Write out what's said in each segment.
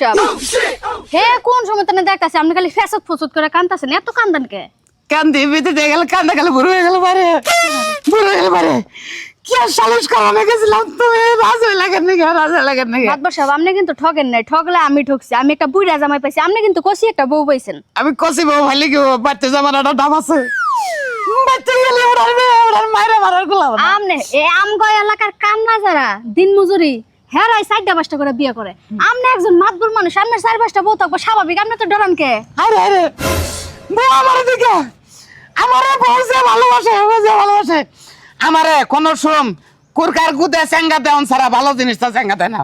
সাহেব হে কোন সময় তো দেখতাছে? আপনি খালি ফেসত ফসত করে কান্দাছেন এত কান্দান কে? কান্দি বিতে দিয়ে গেল কান্দা গেলে বুড়ো হয়ে গেল পারে। বুড়ো হয়ে গেল পারে। কি আর সালিশ করানো গেছিলাম তুমি রাজ হয়ে লাগেন নাকি? রাজ হয়ে লাগেন নাকি? মাতবর সাহেব আপনি কিন্তু ঠকেন নাই। ঠকলে আমি ঠকছি। আমি একটা বুড়া জামাই পাইছি। আপনি কিন্তু কষি একটা বউ পাইছেন। আমি কষি বউ ভালি কি বাড়তে একটা দাম আছে। আমনে এ আমগয় এলাকার কান্না যারা দিন মজুরি চারটা পাঁচটা করে বিয়ে করে। একজন মাতবুর মানুষ আপনার চার পাঁচটা বউ থাকব স্বাভাবিক। আপনি তো ডরান কে? আরে আরে। বউ আমার দিকে। আমার বউ যে ভালোবাসে ও যে ভালোবাসে। আমারে কোন শ্রম কুরকার গুদে চেঙ্গা দেওয়ান ছাড়া ভালো জিনিসটা চেঙ্গা দেয় না।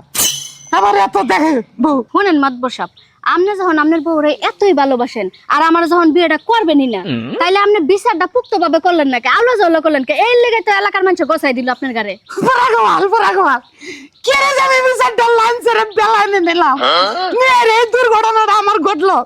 আমার এত দেখে বউ। শোনেন মাতবর সাহেব আপনি যখন আপনার বউরে এতই ভালোবাসেন আর আমার যখন বিয়েটা করবেনই না তাইলে আপনি বিচারটা পুক্ত ভাবে করলেন নাকি? আলো জলো করলেন কে? এই লেগে তো এলাকার মানুষ গোছাই দিল আপনার গারে পরাগমাল পরাগমাল কেড়ে যাবে বিচারটা লাঞ্চের বেলায় নিলাম। মেয়ের এই দুর্ঘটনাটা আমার ঘটলো।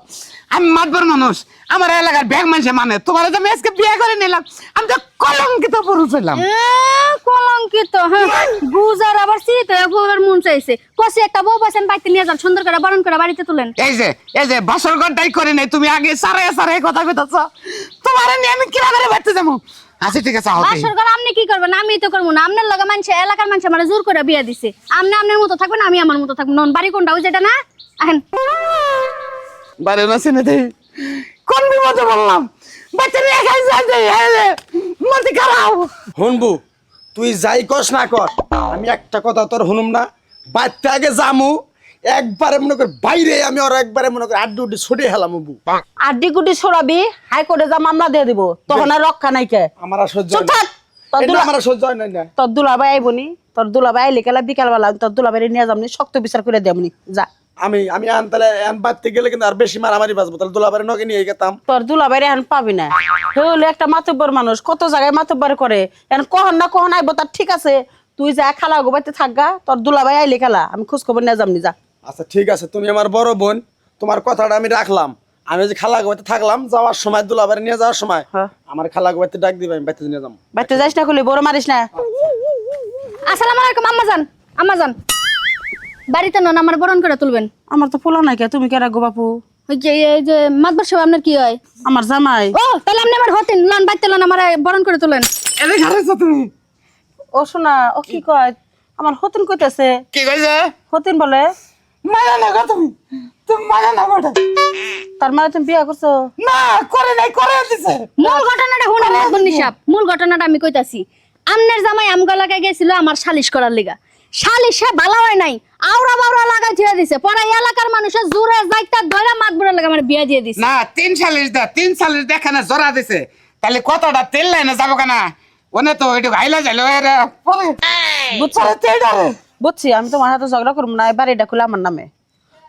আমি মাতবার মানুষ আমার এলাকার ব্যাগ মানুষে মানে তোমার তো আমি আজকে বিয়ে করে নিলাম আমি তো কলঙ্কিত পুরুষ হইলাম। আহ, কলঙ্কিত হ্যাঁ? বুঝার আবার চিত একবার মন চাইছে। কষি একটা বউ পাইছেন বাড়িতে নিয়ে যান সুন্দর করে বরণ করে বাড়িতে তুলেন। এই যে এই যে বাসর ঘরটাই করে নাই তুমি আগে সারে সারে কথা কইতাছ। তোমার নিয়ে আমি কীভাবে করে বাড়তে যাব? আচ্ছা ঠিক আছে হবে বাসর ঘর আপনি কি করবেন? আমি তো করব না। আপনার লগে মানুষ এলাকার মানুষ আমার জোর করে বিয়ে দিছে। আপনি আপনার মতো থাকবেন আমি আমার মতো থাকব। নন বাড়ি কোনটা? ওই যেটা না? আহেন। বারে না চিনে দেই কোন বিপদে বললাম বাচ্চা নিয়ে খাই যাই মতি খারাপ। শুনবু তুই যাই কস না কর আমি একটা কথা তোর শুনুম না। বাচ্চা আগে জামু একবারে মনে কর বাইরে আমি ওর একবারে মনে কর আড্ডি উড্ডি ছুটে হেলাম বু আড্ডি গুড্ডি সরাবি হাইকোর্টে যা মামলা দিয়ে দিব। তখন আর রক্ষা নাই কে? আমার আর সহ্য না। তোর দুলা- আমার সহ্য হয় না না। তোর দুলাভাই আইবনি তোর দুলাভাই আইলে গেলা বিকালবেলা তোর দুলাভাই নিয়ে যাবনি শক্ত বিচার করে দেবনি যা। আমি আমি আন তাহলে আন বাড়তে গেলে কিন্তু আর বেশি মারামারি বাঁচবো। তাহলে দোলাবারে নগে নিয়ে গেতাম। তোর দুলাভাই এখন পাবি না। হলো একটা মাতব্বর মানুষ কত জায়গায় মাতব্বর করে। এখন কখন না কখন আইবো তার ঠিক আছে। তুই যা খালা গোবাইতে থাকগা তোর দুলাভাই আইলে খেলা আমি খোঁজ খবর নিয়ে যাবনি যা। আচ্ছা ঠিক আছে তুমি আমার বড় বোন তোমার কথাটা আমি রাখলাম। আমি যে খালা গোবাইতে থাকলাম যাওয়ার সময় দোলাবারে নিয়ে যাওয়ার সময় হ্যাঁ। আমার খালা গোবাইতে ডাক দিবে আমি বাইতে নিয়ে যাব বাইতে যাইস না খুলি বড় মারিস না। আসসালামু আলাইকুম আম্মা যান আম্মা যান বাড়িতে নন আমার বরণ করে তুলবেন। আমার তো পোলা নাই কে তুমি কে রাখব বাপু? ওই যে এই যে মাতবর সাহেব আপনার কি হয়? আমার জামাই। ও তাহলে আপনি আমার হতেন লন বাড়িতে লন আমার বরণ করে তুলেন। এনে খারাইছো তুমি। ও শোনা ও কি কয়? আমার হতিন কইতেছে। কি কইছে? হতিন বলে। মায়া না গো তুমি। তুমি মায়া না গোটা তার মানে তুমি বিয়া করছ? না করে নাই করে দিছে। মূল ঘটনাটা নিশাব। মূল ঘটনাটা আমি কইতাছি। আমনের জামাই আমগা লাগাই গেছিল আমার সালিশ করার লিগা। সালিশে ভালো হয় নাই। দিয়ে দিছে। পরে এলাকার মানুষের জোরে যাইতা ধরে মাত লাগা আমার বিয়া দিয়ে দিছে। না তিন সালিশ দা তিন সালিশ দেখানে জোড়া দিছে। তাহলে কতটা তেল লাইনে যাব কেনা? ওনে তো একটু ঘাইলা যাইলো এরে পরে। বুঝছ আমি তোমার হাতে ঝগড়া করব না বাড়িটা খুলে আমার নামে।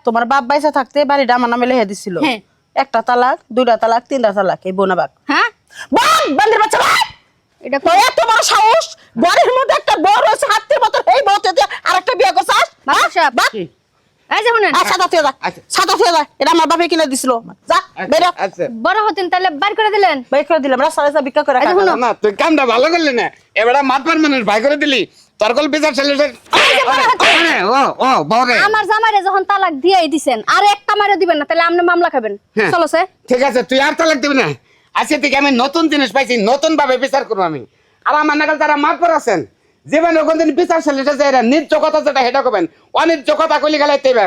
তোমার বাপ বাইসা থাকতে বাড়িটা আমার নামে লিখে দিছিল। হ্যাঁ। একটা তালাক দুইটা তালাক তিনটা তালাক এই বোনা বাক হ্যাঁ? বান বান্দির বাচ্চা বান এটা তো এত বড় সাহস বাড়ির মধ্যে একটা বড় হয়েছে হাতের মতো এই বউতে দিয়ে আরেকটা বিয়ে করছাস মাতবর সাহেব এই যে শুনেন। সাদা তুই যা। আচ্ছা। সাদা তুই যা। এটা আমার বাপে কিনে দিছিল। যা বেরো আচ্ছা। বড় হতেন তাহলে বার করে দিলেন। বের করে দিলাম। রাস্তা রাস্তা ভিক্ষা করে খাওয়া। শুনো। না তুই কামটা ভালো করলি না। এবারে মাতবার মানুষ ভাই করে দিলি। তোর কল বিচার সালিশের ও ও বরে আমার জামাইরে যখন তালাক দিয়েই দিছেন আর একটা মারে দিবেন না তাহলে আপনি মামলা খাবেন। হ্যাঁ। চলো সে। ঠিক আছে তুই আর তালাক দিবি না। আজকে থেকে আমি নতুন জিনিস পাইছি নতুন ভাবে বিচার করব আমি। আর আমার নাগাল যারা মাতবার আছেন জীবনে কোনদিন বিচার সালিশে যায় নিজ কথা যেটা, সেটা করবেন। অনিজ কথা কইলি গেলে তেবে